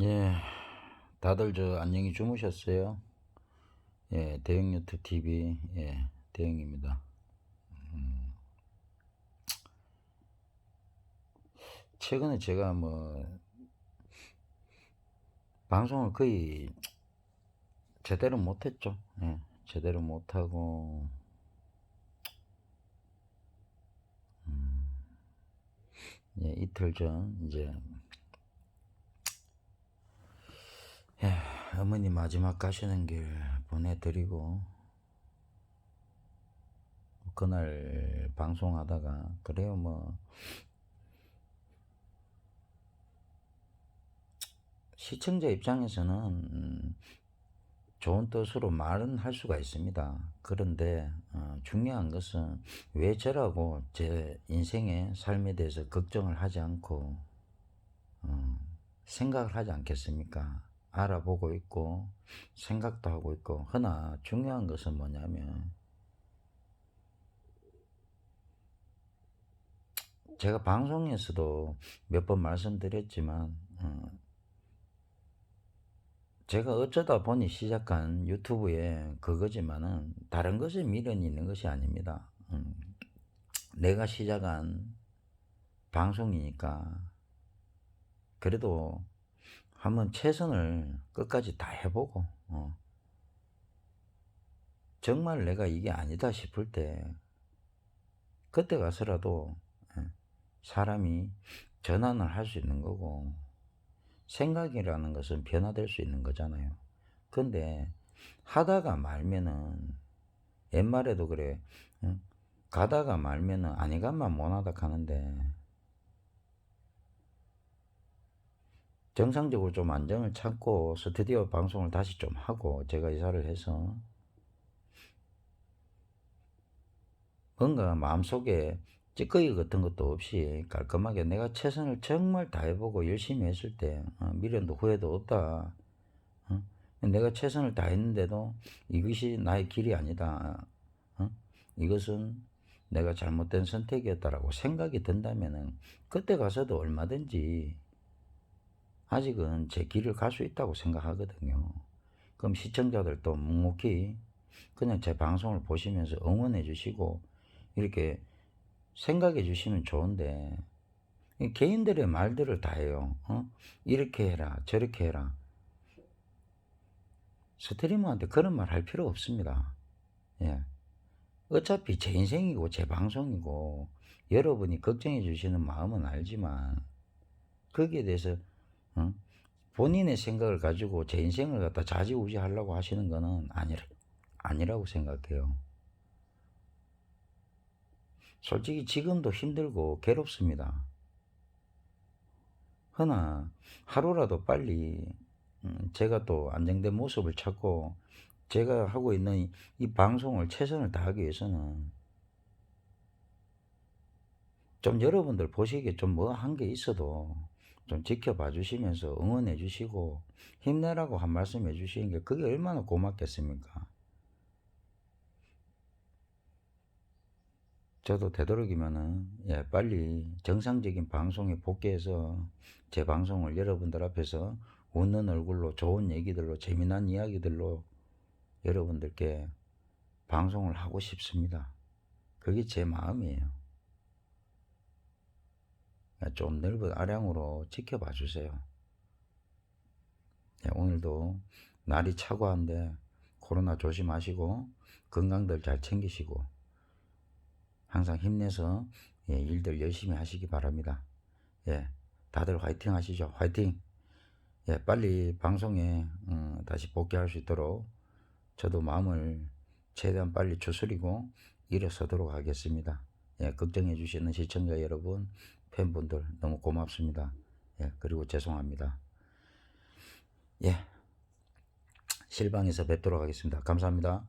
예, 다들 저 안녕히 주무셨어요? 예, 대형 유튜브 TV, 예, 대형입니다. 음, 최근에 제가 뭐, 방송을 거의 제대로 못했죠. 예, 제대로 못하고, 음, 예, 이틀 전, 이제, 예, 어머니 마지막 가시는 길 보내드리고, 그날 방송하다가, 그래요, 뭐, 시청자 입장에서는 음, 좋은 뜻으로 말은 할 수가 있습니다. 그런데 어, 중요한 것은 왜 저라고 제 인생의 삶에 대해서 걱정을 하지 않고 어, 생각을 하지 않겠습니까? 알아보고 있고 생각도 하고 있고 허나 중요한 것은 뭐냐면 제가 방송에서도 몇 번 말씀드렸지만 어, 제가 어쩌다 보니 시작한 유튜브에 그거지만은 다른 것에 미련이 있는 것이 아닙니다. 음, 내가 시작한 방송이니까 그래도 한번 최선을 끝까지 다 해보고 어, 정말 내가 이게 아니다 싶을 때 그때 가서라도 예, 사람이 전환을 할 수 있는 거고 생각이라는 것은 변화될 수 있는 거잖아요. 근데 하다가 말면은 옛말에도 그래 응? 가다가 말면은 아니간만 못하다 가는데 정상적으로 좀 안정을 찾고 스튜디오 방송을 다시 좀 하고 제가 이사를 해서 뭔가 마음속에 찌꺼기 같은 것도 없이 깔끔하게 내가 최선을 정말 다해보고 열심히 했을 때 어, 미련도 후회도 없다. 어? 내가 최선을 다했는데도 이것이 나의 길이 아니다. 어? 이것은 내가 잘못된 선택이었다라고 생각이 든다면은 그때 가서도 얼마든지 아직은 제 길을 갈 수 있다고 생각하거든요. 그럼 시청자들도 묵묵히 그냥 제 방송을 보시면서 응원해 주시고 이렇게 생각해 주시면 좋은데 개인들의 말들을 다 해요. 어? 이렇게 해라, 저렇게 해라. 스트리머한테 그런 말 할 필요 없습니다. 예. 어차피 제 인생이고 제 방송이고 여러분이 걱정해 주시는 마음은 알지만 거기에 대해서 어? 본인의 생각을 가지고 제 인생을 갖다 좌지우지하려고 하시는 거는 아니라, 아니라고 생각해요. 솔직히 지금도 힘들고 괴롭습니다. 허나 하루라도 빨리 음, 제가 또 안정된 모습을 찾고 제가 하고 있는 이 방송을 최선을 다하기 위해서는 좀 여러분들 보시기에 좀 뭐 한 게 있어도 좀 지켜봐 주시면서 응원해 주시고 힘내라고 한 말씀 해 주시는 게 그게 얼마나 고맙겠습니까? 저도 되도록이면은 예, 빨리 정상적인 방송에 복귀해서 제 방송을 여러분들 앞에서 웃는 얼굴로 좋은 얘기들로 재미난 이야기들로 여러분들께 방송을 하고 싶습니다. 그게 제 마음이에요. 좀 넓은 아량으로 지켜봐 주세요. 예, 오늘도 날이 차고한데 코로나 조심하시고 건강들 잘 챙기시고 항상 힘내서 예, 일들 열심히 하시기 바랍니다. 예, 다들 화이팅 하시죠. 화이팅! 예, 빨리 방송에 어, 다시 복귀할 수 있도록 저도 마음을 최대한 빨리 추스리고 일어서도록 하겠습니다. 예, 걱정해 주시는 시청자 여러분, 팬분들 너무 고맙습니다. 예, 그리고 죄송합니다. 예, 실방에서 뵙도록 하겠습니다. 감사합니다.